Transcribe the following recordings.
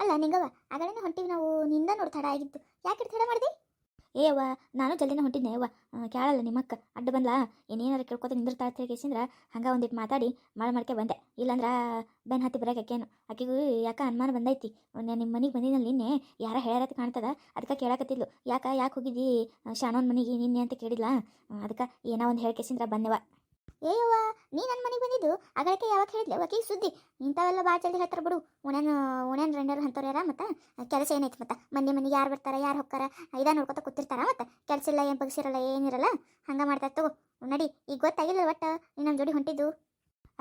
ಅಲ್ಲ ನಿಂಗವ ಆಗಲೇ ಹೊಂಟಿವಿ ನಾವು, ನಿಂದ ನೋಡಿ ತಡ ಆಗಿತ್ತು ಯಾಕೆ ತಡ ಮಾಡಿದೆ? ಏ ಅವ್ವ, ನಾನು ಜಲ್ದಿನ ಹೊಂಟಿದ್ದೆ ಅವ್ವ. ಕೇಳಲ್ಲ ನಿಮ್ಮಕ್ಕ, ಅಡ್ಡ ಬಂದ್ಲಾ? ಏನೇನಾರ ಕೇಳ್ಕೊತ ನಿಂದಿರ್ತಾಳೆ ಕೇಸಿಂದ್ರ ಹಂಗೆ ಒಂದಿಟ್ಟು ಮಾತಾಡಿ ಮಾಡಿ ಮಾಡ್ಕೆ ಬಂದೆ. ಇಲ್ಲಾಂದ್ರ ಬೆನ್ ಹತ್ತಿ ಬರಕ್ಕೆ ಆಕೇನು ಆಕೆಗೂ ಯಾಕೆ ಅನುಮಾನ ಬಂದೈತಿ? ನಾನು ನಿಮ್ಮ ಮನೆಗೆ ಬಂದಿದ್ದಲ್ಲಿ ನಿನ್ನೆ, ಯಾರ ಹೇಳ್ಯಾರತ್ ಕಾಣ್ತದ? ಅದಕ್ಕೆ ಕೇಳಕತ್ತಿದ್ಲು. ಯಾಕ, ಯಾಕೆ ಹೋಗಿದ್ದಿ? ಶಾನೋನ್ ಮನೆಗೆ ನಿನ್ನೆ ಅಂತ ಕೇಳಿಲ್ಲ ಅದಕ್ಕೆ ಏನೋ ಒಂದು ಹೇಳ್ಕೇಸಿಂದ್ರ ಬಂದೆವ. ಏಯವ್ವ ನೀ ನನ್ನ ಮನೆಗೆ ಬಂದಿದ್ದು? ಅಗಳಕ್ಕೆ ಯಾವಾಗ ಹೇಳಿದ್ಲೆ? ಆಕಿ ಸುದ್ದಿ. ಇಂಥವೆಲ್ಲ ಭಾಳ ಜಲ್ದಿ ಹೇಳ್ತಾರೆ ಬಿಡು. ಉಣ್ಯಾನ ಉಣ್ಯಾನ ರೆಂಡರ್ ಅಂಥವ್ರು ಯಾರ ಮತ್ತು? ಕೆಲಸ ಏನೈತಿ ಮತ್ತೆ? ಮಂದಿ ಮನೆಗೆ ಯಾರು ಬರ್ತಾರೆ, ಯಾರು ಹೋಗ್ತಾರ ಇದ ನೋಡ್ಕೊತ ಕೂತಿರ್ತಾರ ಮತ್ತೆ? ಕೆಲಸ ಇಲ್ಲ, ಏನು ಬಗ್ಸಿರಲ್ಲ ಏನಿರಲ್ಲ ಹಂಗೆ ಮಾಡ್ತಾರೆ ತಗೋ. ನಡಿ, ಈಗ ಗೊತ್ತಾಗಿಲ್ಲ ಒಟ್ಟ. ನೀ ನಮ್ಮ ಜೋಡಿ ಹೊಂಟಿದ್ದು.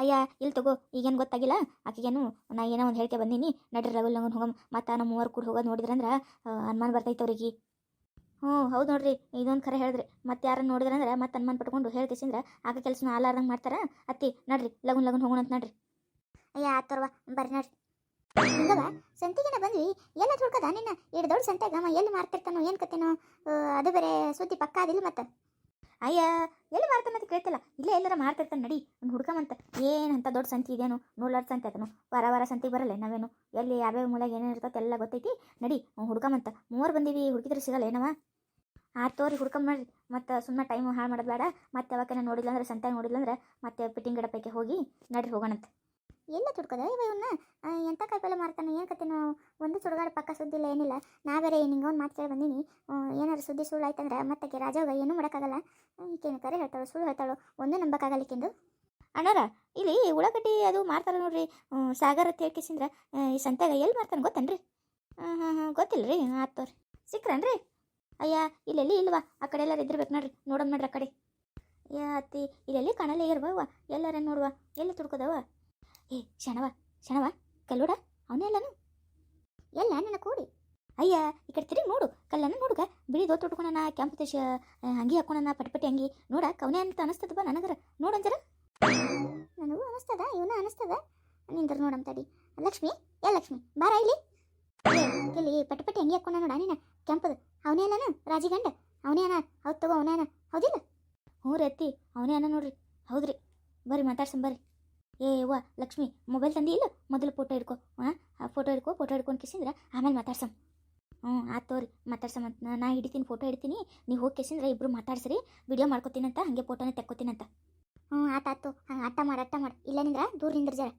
ಅಯ್ಯ ಇಲ್ಲಿ ತಗೋ. ಈಗೇನು ಗೊತ್ತಾಗಿಲ್ಲ? ಆಕೆಗೇನು ನಾ ಏನೋ ಒಂದು ಹೇಳ್ಕೆ ಬಂದೀನಿ. ನಡ್ರಿ ರಗುಲ್ ನಂಗೆ ಹೋಗಮ್. ಮತ್ತು ನಮ್ಮ ಮೂವರು ಕೂಡ ಹೋಗೋದು ನೋಡಿದ್ರಂದ್ರೆ ಅನುಮಾನ ಬರ್ತೈತೆ ಅವ್ರಿಗೆ. ಹ್ಞೂ, ಹೌದು ನೋಡ್ರಿ. ಇದೊಂದು ಖರೆ ಹೇಳಿದ್ರಿ ಮತ್ತೆ ಯಾರನ್ನ ನೋಡಿದ್ರಂದ್ರೆ ಮತ್ತೆ ಅನುಮಾನ ಪಟ್ಕೊಂಡು ಹೇಳ್ಕೇಸಿಂದ್ರೆ ಆಗ ಕೆಲಸನ ಆಲಾರ್ದಂಗೆ ಮಾಡ್ತಾರ. ಅತ್ತಿ, ನಡ್ರಿ, ಲಗುನ್ ಲಗುನ್ ಹೋಗೋಣ ಅಂತ ನಡ್ರಿ. ಅಯ್ಯ, ಆತರ್ವ, ಬರ್ರಿ ನಡ್ರಿ. ಹಿಂಗವ ಸಂತಿಗೆನ ಬಂದ್ವಿ. ಎಲ್ಲ ತಿಳ್ಕದ ನಿನ್ನ ದೊಡ್ಡ ಸಂತೆಗಮ್ಮ ಎಲ್ಲಿ ಮಾರ್ತಿರ್ತಾನೋ, ಏನು ಕತೆನೋ? ಅದು ಬೇರೆ ಸುದ್ದಿ ಪಕ್ಕ ಅದಿಲ್ಲ ಮತ್ತೆ? ಅಯ್ಯ, ಎಲ್ಲಿ ಮಾಡ್ತಾನೆ ಅಂತ ಕೇಳ್ತಿಲ್ಲ. ಇಲ್ಲೇ ಎಲ್ಲರ ಮಾಡ್ತಿರ್ತಾನೆ ನಡಿ, ಒಂದು ಹುಡ್ಕಮಂತ ಏನು ಅಂತ ದೊಡ್ಡ ಸಂತಿ ಇದೇನು? ನೋಡ್ಲಾರ್ದ ಸಂತಿ ಅದನು ವಾರ ವಾರ ಸಂತಿಗೆ ಬರಲ್ಲ ನಾವೇನು? ಎಲ್ಲಿ ಯಾವ್ಯಾವ ಮೂಲಾಗ ಏನೇನು ಇರ್ತೈತೆ ಎಲ್ಲ ಗೊತ್ತೈತಿ? ನಡಿ ಹುಡ್ಕಮಂತ ಮೂವರು ಬಂದೀವಿ, ಹುಡುಕಿದ್ರೆ ಸಿಗಲ್ಲ, ಏನವ? ಆ ತೋರಿ ಹುಡ್ಕಮ್ ಮಾಡ್ರಿ ಮತ್ತು ಸುಮ್ಮನೆ ಟೈಮ್ ಹಾಳು ಮಾಡೋದು ಬೇಡ. ಮತ್ತೆ ಯಾವಾಗ ನೋಡಿಲ್ಲ ಅಂದ್ರೆ ಸಂತೆ ನೋಡಿಲ್ಲ ಅಂದ್ರೆ, ಮತ್ತೆ ಪಿಟ್ಟಿಂಗ್ ಗಿಡಪೈಕೆ ಹೋಗಿ ನಡ್ರಿ ಹೋಗೋಣಂತ. ಎಲ್ಲ ತುಡ್ಕೋದ? ಇವ ಇವನ್ನ ಎಂಥ ಕಾಯಿಪಲ್ಲೆ ಮಾರ್ತಾನೆ ಏನು ನಾವು? ಒಂದು ಸುಡುಗಾಡ ಪಕ್ಕ ಸುದ್ದಿ ಇಲ್ಲ ಏನಿಲ್ಲ. ನಾ ಬೇರೆ ನಿಂಗೆ ಒಂದು ಮಾತು ಕೇಳಿ ಬಂದೀನಿ. ಏನಾದ್ರು ಸುದ್ದಿ ಸುಳ್ಳು ಆಯ್ತಂದ್ರೆ ಮತ್ತೆ ರಾಜಾಗ ಏನೂ ಮಾಡೋಕ್ಕಾಗಲ್ಲ. ಈಕೇನು ಕರೆ ಹೇಳ್ತಾಳೋ, ಸುಳ್ಳು ಹೇಳ್ತಾಳೋ. ಒಂದು ನಂಬಕ್ಕಾಗಲ್ಲ ಈಕಿಂದು ಅಣ್ಣಾರ, ಇಲ್ಲಿ ಉಳ್ಳಾಗಡ್ಡಿ ಅದು ಮಾರ್ತಾರೆ ನೋಡ್ರಿ. ಸಾಗರ ಅಂತ ಹೇಳ್ಕಿಸಿಂದ್ರ ಈ ಸಂತ್ಯಾಗ ಎಲ್ಲಿ ಮಾರ್ತಾನೆ ಗೊತ್ತೇನ್ರಿ? ಹಾಂ ಹಾಂ ಹಾಂ ಗೊತ್ತಿಲ್ಲ ರೀ ಆತೋರಿ ಸಿಕ್ರನ್ರಿ ಅಯ್ಯ ಇಲ್ಲೆಲ್ಲಿ ಇಲ್ವಾ? ಆ ಕಡೆ ಎಲ್ಲಾರು ಇದ್ದಿರ್ಬೇಕು ನೋಡ್ರಿ. ನೋಡೋಣ ನೋಡ್ರಿ ಆ ಕಡೆ. ಯಾ ಅತ್ತಿ ಇಲ್ಲೆಲ್ಲಿ ಕಾಣಲ್ಲೇ ಇರ್ಬವ ಎಲ್ಲಾರ ನೋಡುವ? ಎಲ್ಲಿ ತುಡ್ಕೋದವ ಏ ಶಣವ ಶಣವ ಕಲ್ಲೋಡ ಅವನೇ ಎಲ್ಲನು ಎಲ್ಲ ನನ್ನ ಕೂಡಿ. ಅಯ್ಯ, ಈ ಕಡೆ ತಿರುಗಿ ನೋಡು, ಕಲ್ಲನ್ನು ನೋಡುಗ. ಬಿಳಿ ದೋತ್ ಉಟ್ಕೊಂಡನ, ಕೆಂಪು ದೇಶ ಅಂಗಿ ಹಾಕೊಂಡನ ಪಟಪಟಿ ಅಂಗಿ. ನೋಡ, ಕವನೆ ಅಂತ ಅನಸ್ತದಪ್ಪ ನನಗರ. ನೋಡಂಜರ ನನಗೂ ಅನಿಸ್ತದ, ಇವನ ಅನಿಸ್ತದ. ನಿಂದ್ರ ನೋಡಮ್ ತಡಿ ಲಕ್ಷ್ಮಿ, ಏ ಲಕ್ಷ್ಮಿ, ಬಾರ ಇಲ್ಲಿ. ಇಲ್ಲಿ ಪಟಪಟಿ ಅಂಗಿ ಹಾಕೊಂಡ ನೋಡ ನೀನ. ಕೆಂಪದ. ಅವನೇ ಅಲ್ಲನ, ರಾಜಿಗಂಡ. ಅವನೇ ಅನ, ಹೌದು ತಗೋ, ಅವನೇ ಅನ. ಹೌದಿಲ್ಲ? ಹ್ಞೂ ರೀ ಅತ್ತಿ, ಅವನೇ ಅನ ನೋಡ್ರಿ. ಹೌದ್ರಿ. ಬರ್ರಿ ಮಾತಾಡ್ಸಂ ಬರ್ರಿ. ಏ ಲಕ್ಷ್ಮಿ ಮೊಬೈಲ್ ತಂದಿ ಇಲ್ಲ? ಮೊದಲು ಫೋಟೋ ಹಿಡ್ಕೊ ಹಾಂ ಆ ಫೋಟೋ ಹಿಡ್ಕೊ ಫೋಟೋ ಹಿಡ್ಕೊಂಡು ಕಿಸಿಂದ್ರೆ ಆಮೇಲೆ ಮಾತಾಡ್ಸಮ್. ಹ್ಞೂ ಆತೋರಿ ತೋರಿ ಮಾತಾಡ್ಸಮ್ ಅಂತ. ನಾ- ಹಿಡಿತೀನಿ ಫೋಟೋ ಹಿಡ್ತೀನಿ. ನೀವು ಹೋಗಿ ಕಿಸಿಂದ್ರೆ ಇಬ್ಬರು ಮಾತಾಡ್ಸ್ರಿ ವಿಡಿಯೋ ಮಾಡ್ಕೊತೀನಂತ ಹಾಗೆ ಫೋಟೋನೇ ತೆಕ್ಕೋತೀನಂತ. ಹ್ಞೂ ಆತಾತು ಹಂಗೆ ಅಟ್ಟ ಮಾಡಿ ಅಟ್ಟ ಮಾಡಿ. ಇಲ್ಲ ನಿಂದ್ರ ದೂರ ನಿಂದ್ರ ಜರ.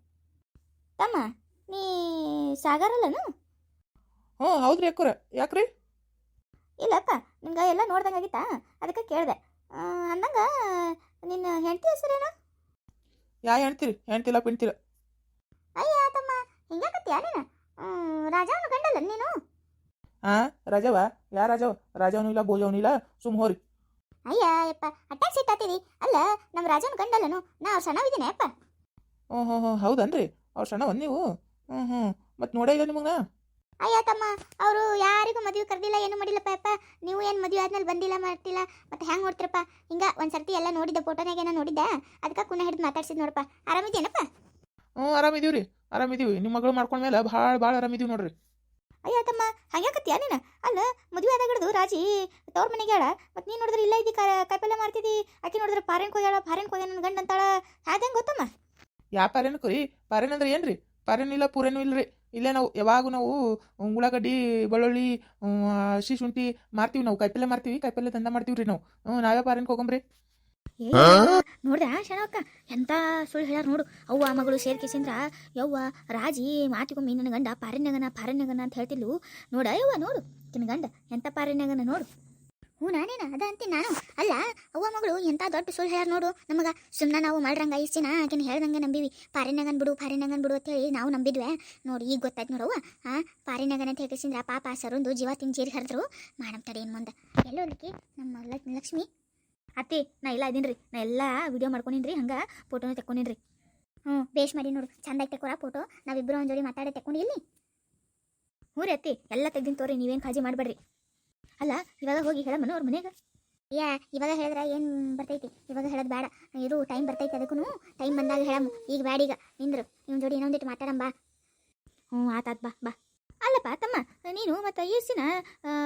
ತಮ್ಮ ನೀ ಸಾಗರಲ್ಲನು ಹ್ಞೂ ಹೌದ್ರಿ ಅಕ್ಕೋರ. ಯಾಕ್ರಿ? ಇಲ್ಲಪ್ಪ ನಿಮ್ಗೆ ಎಲ್ಲ ನೋಡ್ದಂಗೆ ಆಗಿತ್ತಾ? ಅದಕ್ಕೆ ಕೇಳಿದೆ. ಅಂದಂಗ ನಿನ್ನ ಹೆಂಡತಿ ಹೆಸರೇನು? ಯಾ ಹೇಳ್ತೀರಿ ಹೆಣ್ತಿಲ್ಲ ಪಿಣ್ತಿಲ್ಲ ಅಯ್ಯ ತಮ್ಮ ಹಿಂಗಾಕತ್ತೀಯ ನೀನು? ರಾಜಾವನ ಗಂಡಲ್ಲ ನೀನು? ಹಾ ರಾಜವ ಯಾ ರಾಜವ ರಾಜವನು ಇಲ್ಲ ಬೋಜವನು ಇಲ್ಲ ಸುಮ್ ಹೋರಿ. ಅಯ್ಯ ಯಪ್ಪ ಅಟ್ಯಾಕ್ ಸಿಟ್ಟಾತೀರಿ ಅಲ್ಲ ನಮ್ಮ ರಾಜನ ಗಂಡಲ್ಲನು ನಾ ಅವ್ರ ಸಣ್ಣವಿದ್ದೀನಿ ಅಪ್ಪ ಹ್ಞೂ ಹ್ಞೂ ಹ್ಞೂ ಹೌದನ್ರಿ? ಅವ್ರು ಸಣ್ಣವನ್ ನೀವು? ಹ್ಞೂ ಹ್ಞೂ ಮತ್ತೆ ನೋಡೇ ಇಲ್ಲ ನಿಮಗೆ ಅಯ್ಯ ತಮ್ಮ ಅವರು ಯಾರಿಗೂ ಮದುವೆ ಕರೆದಿಲ್ಲ ಏನು ಮಾಡಿಲ್ಲಪ್ಪ ಅಪ್ಪ. ನೀವು ಏನು ಮದುವೆ ಆದ್ಮೇಲೆ ಬಂದಿಲ್ಲ ಮಾಡ್ತಿಲ್ಲ? ಮತ್ತೆ ಹೆಂಗೆ ನೋಡ್ತಿರಪ್ಪ ಹಿಂಗ ಒಂದು ಸರ್ತಿ ಎಲ್ಲ ನೋಡಿದ್ದೆ ಫೋಟೋನಾಗ ಏನೋ ನೋಡಿದ್ದೆ? ಅದಕ್ಕೆ ಕುಣ ಹಿಡಿದು ಮಾತಾಡ್ಸಿದ್ ನೋಡಪ್ಪ. ಆರಾಮಿದ್ದೇನಪ್ಪ ಹ್ಞೂ ಆರಾಮಿದೀವಿ ರೀ ಆರಾಮಿದೀವಿ. ನಿಮ್ಮ ಮಗಳು ಮಾಡ್ಕೊಂಡ್ಮೇಲೆ ಭಾಳ ಭಾಳ ಆರಾಮಿದೀವಿ ನೋಡ್ರಿ. ಅಯ್ಯ ತಮ್ಮ ಹಂಗ್ಯಾಕತ್ತೀಯ ನೀನು? ಅಲ್ಲ ಮದುವೆ ಆದಾಗ ಹಿಡಿದು ರಾಜಿ ತವ್ರ ಮನೆಗೆ ಹೇಳ ಮತ್ತು ನೀನು ನೋಡಿದ್ರೆ ಇಲ್ಲ ಇದ್ದಿ ಕಾಯಿಪಲ್ಲೆ ಮಾಡ್ತಿದ್ದಿ. ಆಕೆ ನೋಡಿದ್ರೆ ಪಾರೆನ್ ಕೊಯ್ಯಾಳ ಪಾರೆನ್ ಕೊಯ್ಯ ನನ್ನ ಗಂಡ ಅಂತಾಳ. ಅದೇನು ಗೊತ್ತಮ್ಮ? ಯಾ ಪಾರೇನಕ್ಕೆ ರೀ ಪಾರೇನ್ ಅಂದ್ರೆ ಏನು ರೀ ಪಾರೇನು ಇಲ್ಲ ಪೂರೇನು ಇಲ್ಲ ರೀ ಇಲ್ಲೇ ನಾವು ಯಾವಾಗೂ ನಾವು ಉಳ್ಳಾಗಡ್ಡಿ, ಬೆಳ್ಳುಳ್ಳಿ ಹಸಿ ಶುಂಠಿ ಮಾರ್ತೀವಿ ನಾವು. ಕಾಯಿಪಲ್ಲೆ ಮಾರ್ತೀವಿ, ಕಾಯಿಪಲ್ಲೆ ದಂಧ ಮಾಡ್ತೀವಿ ರೀ ನಾವು. ಹ್ಞೂ ನಾವೇ ಪಾರೇನ್ಗೆ ಹೋಗಂಬ್ರಿ ನೋಡ್ದ ಶಣವಕ್ಕ ಎಂತ ಸುಳ್ಳು ಹೇಳ್ಯಾರ ನೋಡು. ಅವ್ವ, ಮಗಳು ಸೇರ್ಕೇಸಿಂದ್ರ ಯವ್ವ, ರಾಜಿ, ಮಾತಿಗೊಮ್ಮೆ ನನ್ನ ಗಂಡ ಪಾರಿನಗನ ಪಾರಿನಗನ ಅಂತ ಹೇಳ್ತಿದ್ಲು. ನೋಡ, ಯವ್ವ, ನೋಡು, ನಿನ್ನ ಗಂಡ, ಎಂತ ಪಾರಿನ್ಯಾಗನ ನೋಡು. ಹ್ಞೂ, ನಾನೇನ? ಅದ ಅಂತೀನಿ ನಾನು. ಅಲ್ಲ, ಅವ್ವ ಮಗಳು ಎಂಥ ದೊಡ್ಡ ಸುಳ್ಳು ಹೇಳ್ಯಾರ ನೋಡು. ನಮಗೆ ಸುಮ್ಮನೆ ನಾವು ಮಾಡ್ರಂಗ ದಿನ ಆಗಿನ ಹೇಳ್ದಂಗೆ ನಂಬಿವಿ. ಪಾರಿನಾಗನ್ ಬಿಡು ಪಾರಿನಾಗನ್ ಬಿಡು ಅಂತ ಹೇಳಿ ನಾವು ನಂಬಿದ್ವಿ. ನೋಡಿ, ಈಗ ಗೊತ್ತಾಯ್ತು ನೋಡವ್ವ ಹಾಂ ಪಾರಿನಾಗನ್ ಅಂತ ಹೇಳ್ಕೇಸಿಂದ್ರ ಪಾಪ ಸರೊಂದು ಜೀವ ತಿಂದು ಜೀರಿ ಹರಿದ್ರು. ಮಾಡಮ್ ತಡಿ ಏನು ಮುಂದೆ. ಎಲ್ಲೋದಕ್ಕೆ ನಮ್ಮ ಲಕ್- ಲಕ್ಷ್ಮಿ. ಅತ್ತಿ, ನಾ ಇಲ್ಲ ಇದೀನ್ರಿ. ನಾ ಎಲ್ಲ ವಿಡಿಯೋ ಮಾಡ್ಕೊಂಡಿನ್ರಿ, ಹಂಗ ಫೋಟೋನ ತೆಕ್ಕೊಂಡಿನ್ರಿ. ಹ್ಞೂ, ಬೇಷ್ ಮಾಡಿ ನೋಡು. ಚಂದಾಗಿ ಐತೆ ಕೊರ ಫೋಟೋ ನಾವಿಬ್ಬರು ಒಂದು ಜೋಡಿ ಮಾತಾಡಿ ತಕ್ಕೊಂಡಿ ಇಲ್ಲಿ. ಹ್ಞೂ ರೀ ಅತ್ತಿ, ಎಲ್ಲ ತೆಗ್ದಿನ ತೋರಿ, ನೀವೇನು ಕಾಳಜಿ ಮಾಡಬೇಡ್ರಿ ಅಲ್ಲ ಇವಾಗ ಹೋಗಿ ಹೇಳಮ್ಮನ ಅವ್ರ ಮನೆಗೆ? ಯಾ ಇವಾಗ ಹೇಳಿದ್ರೆ ಏನು ಬರ್ತೈತಿ? ಇವಾಗ ಹೇಳೋದು ಬೇಡ. ಇದು ಟೈಮ್ ಬರ್ತೈತಿ ಅದಕ್ಕೂ ಟೈಮ್ ಬಂದಾಗ ಹೇಳಮ್ಮ. ಈಗ ಬ್ಯಾಡೀಗ ಈಗ. ನಿಂದ್ರು. ನಿಮ್ಮ ಜೋಡಿ ಇನ್ನೊಂದಿಟ್ಟು ಬಾ. ಹ್ಞೂ ಆತಾತ್ ಬಾ ಬಾ. ಅಲ್ಲಪ್ಪ ತಮ್ಮ ನೀನು ಮತ್ತು ಸಿನ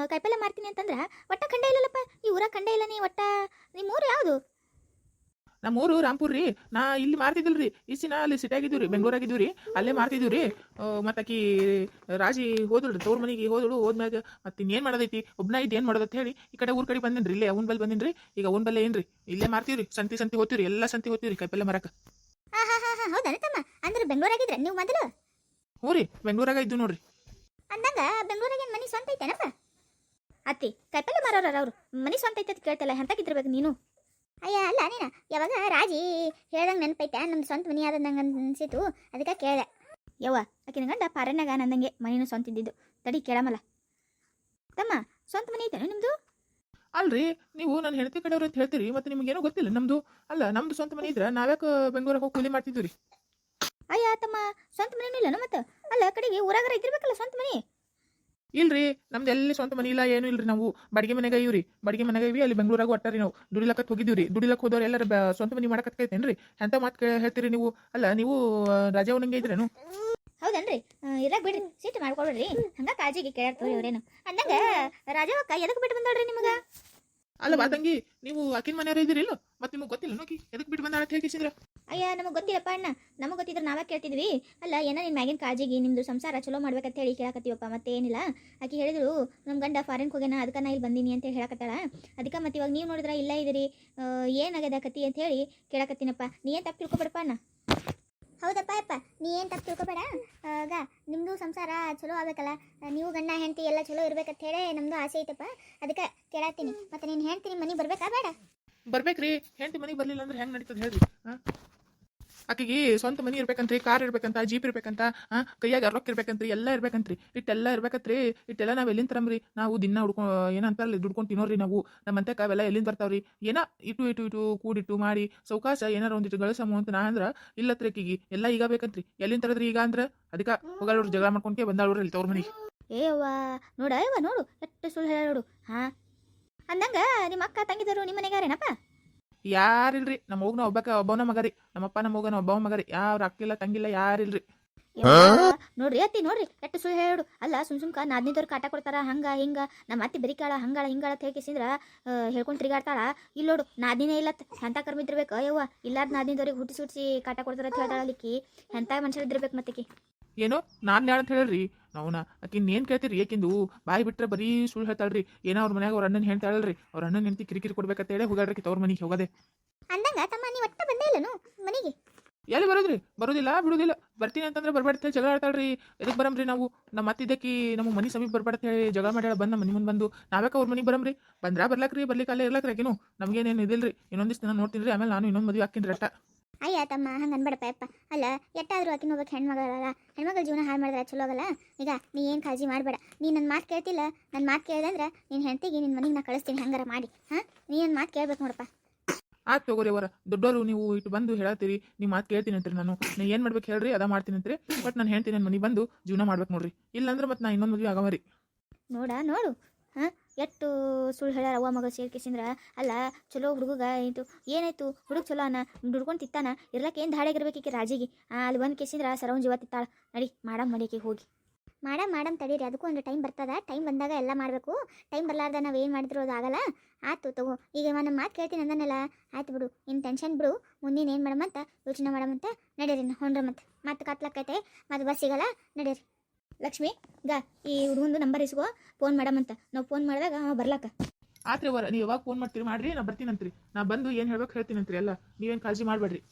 ಕಾಯಿಪಲ್ಲೆ ಮಾಡ್ತೀನಿ ಅಂತಂದ್ರೆ ಒಟ್ಟ ಕಂಡ ಇಲ್ಲಲ್ಲಪ್ಪ? ಈ ಊರಾಗ ಕಂಡ ಇಲ್ಲ ನೀ ಒಟ್ಟ? ನಿಮ್ಮ ಊರು ಯಾವುದು? ನಮ್ಮೂರು ರಾಂಪುರ್ ರೀ. ನಾ ಇಲ್ಲಿ ಮಾರ್ತಿದ್ದಿಲ್ರಿ ಸಿನ ಅಲ್ಲಿ ಸಿಟಿಯಾಗಿದ್ದೀವಿ ರೀ ಬೆಂಗಳೂರಾಗಿದ್ದೀವಿ ರೀ. ಅಲ್ಲೇ ಮಾರ್ತಿದ್ದೀವಿ ರೀ. ಮತ್ತು ಆಕಿ ರಾಜಿ ಹೋದಳು ತೋರ್ ಮನೆಗೆ ಹೋದಳು ಹೋದ್ಮ್ಯಾಗ ಮತ್ತೆ ಇನ್ನೇನು ಮಾಡೋದೈತಿ? ಒಬ್ನ ಇದ್ ಏನ್ ಮಾಡೋದ ಹೇಳಿ? ಈ ಕಡೆ ಊರ್ ಕಡೆ ಬಂದಿನಿ ರೀ ಇಲ್ಲೇ ಅವನ್ ಬಲ್ ಬಂದಿನಿ ರೀ. ಈಗ ಅವನ್ ಬಲ್ಲೇ ಏನ್ರಿ? ಇಲ್ಲೇ ಮಾರ್ತೀವಿ ರೀ. ಸಂತಿ ಸಂತಿ ಹೋಗ್ತೀವಿ ರೀ. ಎಲ್ಲ ಸಂತಿ ಹೋಗ್ತೀವಿ ರೀ ಮರಕ. ಮರಕ್ಕೆ ಹೌದಾ ತಮ್ಮ ಅಂದ್ರೆ ಬೆಂಗಳೂರಾಗಿದ್ರೆ? ನೀವು ಮೊದಲು? ಹ್ಞೂ ರೀ ಬೆಂಗಳೂರಾಗ ಇದ್ದು ನೋಡ್ರಿ. ಅಂದಂಗ ಬೆಂಗಳೂರಾಗೇನು ಮನೆ ಸ್ವಂತ ಐತೇನಪ್ಪ? ಅತ್ತಿ ಕೈಪಲ್ಲೆ ಮಾರೋರ ಅವ್ರು. ಮನೆ ಸ್ವಂತ ಐತೆ ಕೇಳ್ತಲ್ಲ ಎಂತಾಗಿದ್ದಿರ್ಬೇಕು ನೀನು? ಅಯ್ಯ ಅಲ್ಲ ನೀನ ಯಾವಾಗ ರಾಜಿ ಹೇಳ್ದಂಗೆ ನೆನಪೈತೆ ನಮ್ಮ ಸ್ವಂತ ಮನೆ ಆದ ನಂಗೆ ಅನ್ಸಿತು ಅದಕ್ಕೆ ಕೇಳಿದೆ. ಯವ್ವ ಆಕಿನ ಗಂಡ ಪಾರನ್ಯಾಗ ನಂದಂಗೆ ಮನೇನು ಸ್ವಂತ ಇದ್ದಿದ್ದು. ತಡಿ ಕೇಳಮಲ್ಲ ತಮ್ಮ ಸ್ವಂತ ಮನೆ ಐತೇನು ನಿಮ್ದು? ಅಲ್ರಿ ನೀವು ನನ್ನ ಹೆಂಡತಿ ಕಡೆಯವ್ರು ಅಂತ ಹೇಳ್ತೀರಿ ಮತ್ತೆ ನಿಮ್ಗೇನು ಗೊತ್ತಿಲ್ಲ ನಮ್ದು. ಅಲ್ಲ ನಮ್ದು ಸ್ವಂತ ಮನೆ ಇದ್ರೆ ನಾವ್ಯಾಕೆ ಬೆಂಗಳೂರಿಗೆ ಹೋಗಿ ಕೂಲಿ ಮಾಡ್ತಿದ್ವಿ ರೀ ಅಯ್ಯ ತಮ್ಮ ಸ್ವಂತ ಮನೇನು ಇಲ್ಲ ಮತ್ತೆ? ಅಲ್ಲ ಕಡೆಗೆ ಊರಾಗರ ಇದ್ದಿರ್ಬೇಕಲ್ಲ ಸ್ವಂತ ಮನೆ? ಇಲ್ರಿ ನಮ್ದು ಎಲ್ಲಿ ಸ್ವಂತ ಮನೆ ಇಲ್ಲ ಏನು ಇಲ್ರಿ ನಾವು. ಬಾಡಿಗೆ ಮನೆಗೆ ಇವ್ರಿ. ಬಾಡಿಗೆ ಮನೆಗೆ ಇವಿ ಅಲ್ಲಿ ಬೆಂಗಳೂರಾಗ ಒಟ್ಟಾರಿ ನಾವು. ದುಡಿಲಕ್ಕ ಹೋಗಿದ್ದೀವಿ ದುಡಿಲಕ್ಕ ಹೋದವ್ರು ಎಲ್ಲರ ಸ್ವಂತ ಮನಿ ಮಾಡಕತ್ತೈತೇನ್ರಿ ಎಂತ ಮಾತು ಕೇಳಿ ಹೇಳ್ತೀರಿ ನೀವು? ಅಲ್ಲ ನೀವು ರಾಜವನಂಗೆ ಇದ್ರೇನು? ಹೌದನ್ರಿ? ಇರಾಗ ಬಿಡ್ರಿ. ಸಿಟ್ಟು ಮಾಡ್ಕೊಳ್ರಿ ಹಂಗ ಕಾಜಿಗೆ ಕೇಳ್ತೀವಿ ಅವ್ರೇನು. ಅಂದಂಗ ರಾಜವಕ್ಕ ಎದಕ್ಕೆ ಬಿಟ್ಟು ಬಂದಳ್ರಿ ನಿಮಗೆ? ಅಲ್ಲ ಬಾ ತಂಗಿ ನೀವು ಅಕ್ಕಿನ ಮನೆಯವ್ರ ಇದ್ದೀರಿಲ್ಲ ಮತ್ತೆ ನಿಮಗೆ ಗೊತ್ತಿಲ್ಲ ನೋಕಿ ಎದಕ್ಕೆ ಬಿಟ್ಟು ಬಂದಾಳ ಅಂತ ಅಯ್ಯ ನಮಗೆ ಗೊತ್ತಿಲ್ಲಪ್ಪ ಅಣ್ಣ. ನಮಗೆ ಗೊತ್ತಿದ್ರೆ ನಾವೇ ಕೇಳ್ತಿದ್ವಿ. ಅಲ್ಲ ಏನ ನಿನ್ನ ಮ್ಯಾಗಿನ ಕಾಳಜಿಗೆ ನಿಮ್ದು ಸಂಸಾರ ಚಲೋ ಮಾಡ್ಬೇಕಂತ ಹೇಳಿ ಕೇಳಕತ್ತೀವಪ್ಪ ಮತ್ತೆ ಏನಿಲ್ಲ ಆಕೆ ಹೇಳಿದ್ರು ನಮ್ಮ ಗಂಡ ಫಾರಿನ್ಗೆ ಹೋಗ್ಯಾನ ಅದಕ್ಕೆ ನಾ ಇಲ್ಲಿ ಬಂದೀನಿ ಅಂತ ಹೇಳಕತ್ತಾಳ. ಅದಕ್ಕೆ ಮತ್ತೆ ಇವಾಗ ನೀವು ನೋಡಿದ್ರೆ ಇಲ್ಲ ಇದ್ರಿ. ಏನಾಗ್ಯದ ಕತಿ ಅಂತ ಹೇಳಿ ಕೇಳಕತ್ತೀನಪ್ಪ. ನೀ ಏನು ತಪ್ಪು ತಿಳ್ಕೊಬೇಡಪ್ಪ ಅಣ್ಣ. ಹೌದಪ್ಪ ಅಪ್ಪ ನೀ ಏನು ತಪ್ಪು ತಿಳ್ಕೊಬೇಡ. ಆಗ ನಿಮ್ಮದು ಸಂಸಾರ ಚಲೋ ಆಗಬೇಕಲ್ಲ. ನೀವು ಗಂಡ ಹೆಂಡತಿ ಎಲ್ಲ ಚಲೋ ಇರ್ಬೇಕಂತ ಹೇಳಿ ನಮ್ಮದು ಆಸೆ ಐತಪ್ಪ. ಅದಕ್ಕೆ ಕೇಳತ್ತೀನಿ ಮತ್ತೆ ನೀನು ಹೆಂಡ್ತಿ ಮನೆಗೆ ಬರಬೇಕಾ ಬೇಡ? ಬರ್ಬೇಕ್ರಿ. ಹೆಂಡತಿ ಮನೆಗೆ ಬರಲಿಲ್ಲ ಅಂದ್ರೆ ಹೆಂಗ್ ನಡೀತದೆ ಹೇಳ್ರಿ. ಹಾ ಆಕಿಗೆ ಸ್ವಂತ ಮನಿ ಇರ್ಬೇಕಂತ್ರಿ ಕಾರ್ ಇರ್ಬೇಕಂತ ಜೀಪ್ ಇರ್ಬೇಕಂತ ಕೈಯಾಗ ರೊಕ್ಕ ಇರ್ಬೇಕಂತ್ರಿ, ಎಲ್ಲ ಇರ್ಬೇಕಂತ್ರಿ. ಇಟ್ಟೆಲ್ಲ ಇರ್ಬೇಕಂತ್ರಿ, ಇಟ್ಟೆಲ್ಲ ನಾವ್ ಎಲ್ಲಿಂದ ತರಮ್ರಿ ನಾವು ದಿನ ಹುಡ್ಕೊ ಏನಂತಾರಲ್ಲ ದುಡ್ಕೊಂಡು ತಿನ್ನೋರಿ ನಾವು. ನಮ್ಮಂತೆ ಅವೆಲ್ಲ ಎಲ್ಲಿಂದ ಬರ್ತಾವ್ರಿ? ಏನ ಇಟ್ಟು ಇಟ್ಟು ಇಟ್ಟು ಕೂಡಿಟ್ಟು ಮಾಡಿ ಸೌಕಾಶ ಏನಾರ ಒಂದಿಟ್ಟು ಗಳಿಸಮು ಅಂತ ನಾ ಅಂದ್ರ, ಇಲ್ಲತ್ರಿ ಆಕಿಗೆ. ಎಲ್ಲ ಈಗ ಬೇಕಂತ್ರಿ. ಎಲ್ಲಿಂದ ತರದ್ರಿ ಈಗ ಅಂದ್ರ? ಅದಕ್ಕ ಹೋಗಲ್ರು ಜಗಳ ಮಾಡ್ಕೊಂಡ್ಕೆ ಬಂದಾಳ್ರಿ ಇಲ್ಲಿ ತವ್ರ ಮನೆಗೆ. ನೋಡ ನೋಡು. ಎಷ್ಟು ಸುಳ್ಳು ಹೇಳ ನೋಡು. ಹಾ? ಅಂದಂಗ ನಿಮ್ಮ ಅಕ್ಕ, ತಂಗಿದರು ನಿಮ್ಮ ಮನೆಗಾರೇನಪ್ಪ? ಯಾರಿಲ್ರಿ? ನಮ್ಮ ಹೋಗ್ನ ಒಬ್ಬಕ ಒಬ್ಬವನ ಮಗರಿ ನಮ್ಮಪ್ಪ ನಮ್ಮ ಹೋಗನ ಒಬ್ಬವ ಮಗರಿ ಯಾರು ಅಕ್ಕಿಲ್ಲ ತಂಗಿಲ್ಲ ಯಾರಿಲ್ರಿ? ನೋಡ್ರಿ ಅತ್ತಿ ನೋಡ್ರಿ ಎಟ್ಟು ಸುಳ್ಳು ಹೇಳು. ಅಲ್ಲ ಸುಮ್ ಸುಮ್ಕ ನಾದ್ನಿದವ್ರು ಕಾಟ ಕೊಡ್ತಾರ ಹಂಗ ಹಿಂಗ. ನಮ್ಮ ಅತ್ತಿ ಬರಿಕಾಳ ಹಂಗಾಳ ಹಿಂಗಾಳ ಅಂತ ಹೇಳ್ಕೇಸಿದ್ರ ಹೇಳ್ಕೊಂಡ್ ತಿರುಗಾಡ್ತಾಳ. ಇಲ್ಲ ನೋಡು ನಾದಿನೇ ಇಲ್ಲ ಎಂತ ಕರ್ಮ ಇದ್ದಿರ್ಬೇಕು? ಯವ್ವ ಇಲ್ಲಾರ ನಾದಿನದವ್ರಿಗೆ ಹುಟ್ಟಿಸಿ ಹುಟ್ಟಿಸಿ ಕಾಟ ಕೊಡ್ತಾರ ಅಂತ ಹೇಳ್ತಾಳ ಅಲ್ಲಿಕ್ಕಿ. ಎಂತ ಮನುಷ್ಯರು ಇದ್ದಿರ್ಬೇಕು ಮತ್ತೆಕಿ? ಏನೋ? ನಾನು ಅಂತ ಹೇಳ್ರಿ ನಾವ್ನ ಆಕಿನ್ ಏನ್ ಕೇಳ್ತೀರಿ? ಏಕಿಂದು ಬಾಯಿ ಬಿಟ್ರೆ ಬರೀ ಸುಳ್ಳು ಹೇಳ್ತಾಳ್ರಿ. ಏನೋ ಅವ್ರ ಮನ್ಯಾಗ ಅವ್ರ ಅಣ್ಣನ ಹೇಳ್ತಾಳ್ರಿ ಅವ್ರ ಅಣ್ಣನ್ ಹೆಂಡತಿ ಕಿರಿಕಿರಿ ಕೊಡ್ಬೇಕಂತ ಹೇಳಿ ಹೋಗಾಡ್ರಿ ತವ್ರ ಮನೆಗೆ ಹೋಗದೆ. ಅಂದಂಗ ತಮ್ಮ ನೀವು ಒಟ್ಟ ಬಂದೇ ಇಲ್ಲನು ಮನೆಗೆ? ಎಲ್ಲಿ ಬರೋದ್ರಿ? ಬರೋದಿಲ್ಲ ಬಿಡುದಿಲ್ಲ. ಬರ್ತೀನಿ ಅಂತಂದ್ರೆ ಬರ್ಬೇಡ್ತ ಜಗಳ ಆಡ್ತಾಳ್ರಿ. ಎದಕ್ ಬರಮ್ರಿ ನಾವು? ನಮ್ಮ ಮತ್ತಿದ್ದಕ್ಕಿ ನಮ್ಮ ಮನಿ ಸಮೀಪ ಬರ್ಬಾರ್ದು ಹೇಳಿ ಜಗಳ ಮಾಡ್ಯಾಳ ಬಂದ್ ಮನಿ ಮುಂದೆ ಬಂದು. ನಾವೇಕ ಅವ್ರ ಮನಿಗೆ ಬರಮ್ರಿ ಬಂದ್ರ ಬರ್ಲಾಕ್ರಿ ಬರ್ಲಿಕ್ಕೆ ಅಲ್ಲೇ ಇರ್ಲಾಕ್ರಿ ಆಕಿನು. ನಮ್ಗೇನೇನು ಇದಿಲ್ರಿ. ಇನ್ನೊಂದಿಷ್ಟು ದಿನ ನೋಡ್ತೀನಿ ರೀ. ಆಮೇಲೆ ನಾನು ಇನ್ನೊಂದು ಮದುವೆ ಹಾಕಿನ್ರಿ ಅಟ್ಟ. ಅಯ್ಯ ತಮ್ಮ ಹಂಗೆ ಅನ್ಬೇಡಪ್ಪ ಯಪ್ಪ. ಅಲ್ಲ ಎಟ್ಟಾದ್ರೂ ಆಕಿನ ಹೋಗ್ಬೇಕು ಹೆಣ್ಮಗಳಲ್ಲ. ಹೆಣ್ಮಗಳ ಜೀವನ ಹಾಳು ಮಾಡಿದ್ರೆ ಚಲೋ ಆಗಲ್ಲ? ಈಗ ನೀ ಏನು ಕಾಳಜಿ ಮಾಡಬೇಡ. ನೀ ನನ್ನ ಮಾತು ಕೇಳ್ತಿಲ್ಲ? ನನ್ನ ಮಾತು ಕೇಳಿದ್ರೆ ನಿನ್ನ ಹೆಂಡತಿಗೆ ನಿನ್ನ ಮನೆಗೆ ನಾ ಕಳಿಸ್ತೀನಿ ಹಂಗಾರ ಮಾಡಿ. ಹಾಂ? ನೀ ನನ್ನ ಮಾತು ಕೇಳ್ಬೇಕು ನೋಡಪ್ಪ. ಆಯ್ತು ತಗೋರಿ ಅವರ ದೊಡ್ಡವರು ನೀವು ಇಟ್ಟು ಬಂದು ಹೇಳತ್ತೀರಿ ನೀವು ಮಾತು ಕೇಳ್ತೀನಿ ಅಂತ್ರಿ ನಾನು. ನೀ ಏನು ಮಾಡ್ಬೇಕು ಹೇಳ್ರಿ ಅದ ಮಾಡ್ತೀನಿ ಅಂತ್ರಿ. ಬಟ್ ನಾನು ಹೇಳ್ತೀನಿ ನನ್ನ ಮನೆಗೆ ಬಂದು ಜೀವನ ಮಾಡ್ಬೇಕು ನೋಡ್ರಿ. ಇಲ್ಲಾಂದ್ರೆ ಮತ್ತೆ ನಾ ಇನ್ನೊಂದು ಮದುವೆ ಆಗಮರಿ ನೋಡ ನೋಡು. ಹಾಂ? ಎಷ್ಟು ಸುಳ್ಳು ಹೇಳ್ಯಾರ ಅವ್ವ ಮಗ ಸೇರ್ಕಿಸಿಂದ್ರ ಅಲ್ಲ, ಚಲೋ ಹುಡುಗ ಏನಾಯ್ತು ಏನಾಯ್ತು? ಹುಡುಗ ಚಲೋ ಅನ್ನ ದುಡ್ಕೊಂಡು ತಿತ್ತಾನ ಇರ್ಲಕ್ಕೆ ಏನು ಧಾಡೆಗಿರ್ಬೇಕೀಕೆ ರಾಜಿಗೆ? ಅಲ್ಲಿ ಬಂದು ಕೇಸಿಂದ್ರ ಸರವನ್ ಜೀವ ತಿತ್ತಾಳ ನಡಿ, ಮಾಡಮ್ ಮಡಿಕೆ ಹೋಗಿ. ಮಾಡಮ್ ಮಾಡಮ್ ತಡೀರಿ. ಅದಕ್ಕೂ ಒಂದು ಟೈಮ್ ಬರ್ತದ. ಟೈಮ್ ಬಂದಾಗ ಎಲ್ಲ ಮಾಡಬೇಕು. ಟೈಮ್ ಬರ್ಲಾರ್ದ ನಾವು ಏನು ಮಾಡಿದ್ರು ಅದು ಆಗಲ್ಲ. ಆಯ್ತು ತಗೋ. ಈಗ ನಮ್ಮ ಮಾತು ಕೇಳ್ತೀನಿ ಅಂದನಲ್ಲ? ಆಯ್ತು ಬಿಡು. ಇನ್ನು ಟೆನ್ಷನ್ ಬಿಡು. ಮುಂದಿನ ಏನು ಮಾಡಮಂತ ಯೋಚನೆ ಮಾಡಮಂತ ನಡೀರಿ. ಹೊಂಡ್ರ ಮತ್ತೆ ಮತ್ತೆ ಕತ್ಲಕ್ಕೈತೆ ಮತ್ತೆ ಬಸ್ ಸಿಗಲ್ಲ? ನಡೀರಿ. ಲಕ್ಷ್ಮಿ, ಗಾ, ಈ ಹುಡುಗಂದು ನಂಬರ್ ಇಸ್ಕೋ ಫೋನ್ ಮಾಡಮಂತ ನಾವು ಫೋನ್ ಮಾಡಿದಾಗ ಅವ ಬರ್ಲಾಕ. ಆತ್ರಿ ಅವರ ನೀವು ಯಾವಾಗ ಫೋನ್ ಮಾಡ್ತೀರಿ, ಮಾಡ್ರಿ, ನಾ ಬರ್ತೀನಂತ್ರಿ. ನಾ ಬಂದು ಏನು ಹೇಳ್ಬೇಕು ಹೇಳ್ತೀನಂತ್ರಿ ಅಲ್ಲ ನೀವೇನ್ ಕಾಳಜಿ ಮಾಡಬೇಡ್ರಿ.